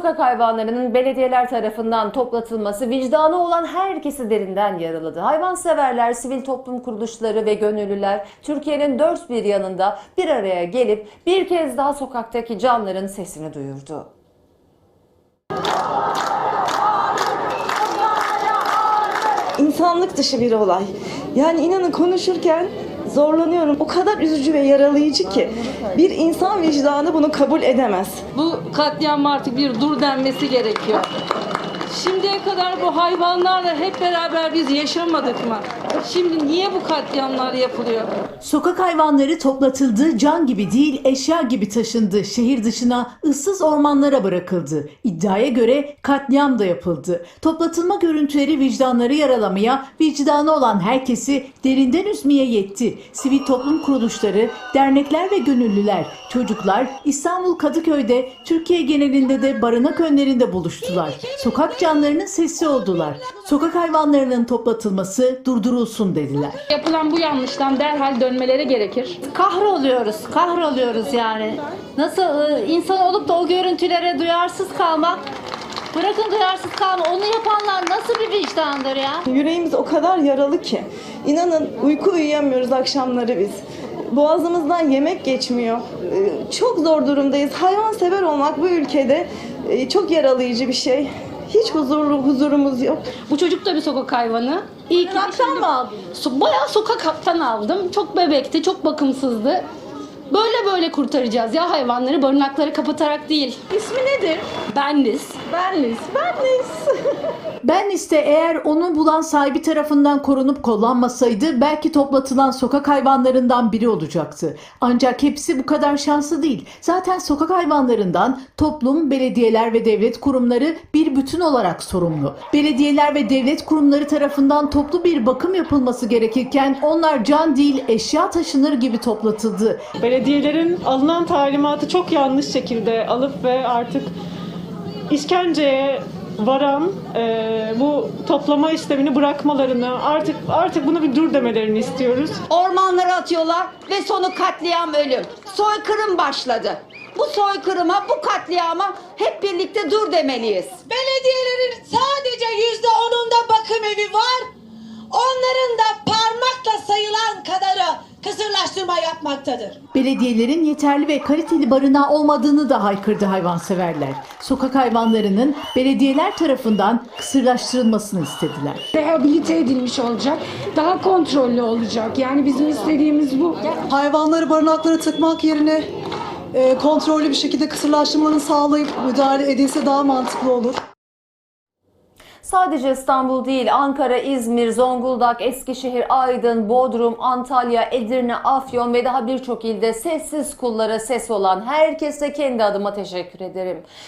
sokak hayvanlarının belediyeler tarafından toplatılması vicdanı olan herkesi derinden yaraladı. Hayvanseverler, sivil toplum kuruluşları ve gönüllüler Türkiye'nin dört bir yanında bir araya gelip bir kez daha sokaktaki canların sesini duyurdu. insanlık dışı bir olay. Yani inanın konuşurken zorlanıyorum. O kadar üzücü ve yaralayıcı ki bir insan vicdanı bunu kabul edemez. Bu katliam artık bir dur denmesi gerekiyor. Şimdiye kadar bu hayvanlarla hep beraber biz yaşamadık mı? Şimdi niye bu katliamlar yapılıyor? Sokak hayvanları toplatıldı, can gibi değil eşya gibi taşındı. Şehir dışına ıssız ormanlara bırakıldı. İddiaya göre katliam da yapıldı. Toplatılma görüntüleri vicdanları yaralamaya, vicdanı olan herkesi derinden üzmeye yetti. Sivil toplum kuruluşları, dernekler ve gönüllüler, çocuklar İstanbul Kadıköy'de, Türkiye genelinde de barınak önlerinde buluştular. Sokak canlarının sesi oldular. Sokak hayvanlarının toplatılması durdurulsun dediler. Yapılan bu yanlıştan derhal dönmeleri gerekir. kahroluyoruz, kahroluyoruz yani. Nasıl e, insan olup da o görüntülere duyarsız kalmak, bırakın duyarsız kalma, onu yapanlar nasıl bir vicdandır ya? Yüreğimiz o kadar yaralı ki. İnanın uyku uyuyamıyoruz akşamları biz. Boğazımızdan yemek geçmiyor. Ee, Çok zor durumdayız. Hayvansever olmak bu ülkede e, çok yaralayıcı bir şey. Hiç huzurlu huzurumuz yok. Bu çocuk da bir sokak hayvanı. İyi ki Sokaktan mı aldın? So- bayağı sokaktan aldım. Çok bebekti, çok bakımsızdı. Böyle böyle kurtaracağız ya hayvanları barınakları kapatarak değil. İsmi nedir? Benliz. Benlis, Benlis. Ben iste eğer onu bulan sahibi tarafından korunup kullanmasaydı belki toplatılan sokak hayvanlarından biri olacaktı. Ancak hepsi bu kadar şanslı değil. Zaten sokak hayvanlarından toplum, belediyeler ve devlet kurumları bir bütün olarak sorumlu. Belediyeler ve devlet kurumları tarafından toplu bir bakım yapılması gerekirken onlar can değil eşya taşınır gibi toplatıldı. Belediyelerin alınan talimatı çok yanlış şekilde alıp ve artık işkenceye varan e, bu toplama işlemini bırakmalarını artık artık bunu bir dur demelerini istiyoruz. ormanlara atıyorlar ve sonu katliam ölüm. Soykırım başladı. Bu soykırıma, bu katliama hep birlikte dur demeliyiz. Belediyelerin kısırlaştırma yapmaktadır. Belediyelerin yeterli ve kaliteli barınağı olmadığını da haykırdı hayvanseverler. Sokak hayvanlarının belediyeler tarafından kısırlaştırılmasını istediler. rehabilite edilmiş olacak. Daha kontrollü olacak. Yani bizim istediğimiz bu. hayvanları barınaklara tıkmak yerine e, kontrollü bir şekilde kısırlaştırmanın sağlayıp müdahale edilse daha mantıklı olur. Sadece İstanbul değil, Ankara, İzmir, Zonguldak, Eskişehir, Aydın, Bodrum, Antalya, Edirne, Afyon ve daha birçok ilde sessiz kullara ses olan herkese kendi adıma teşekkür ederim.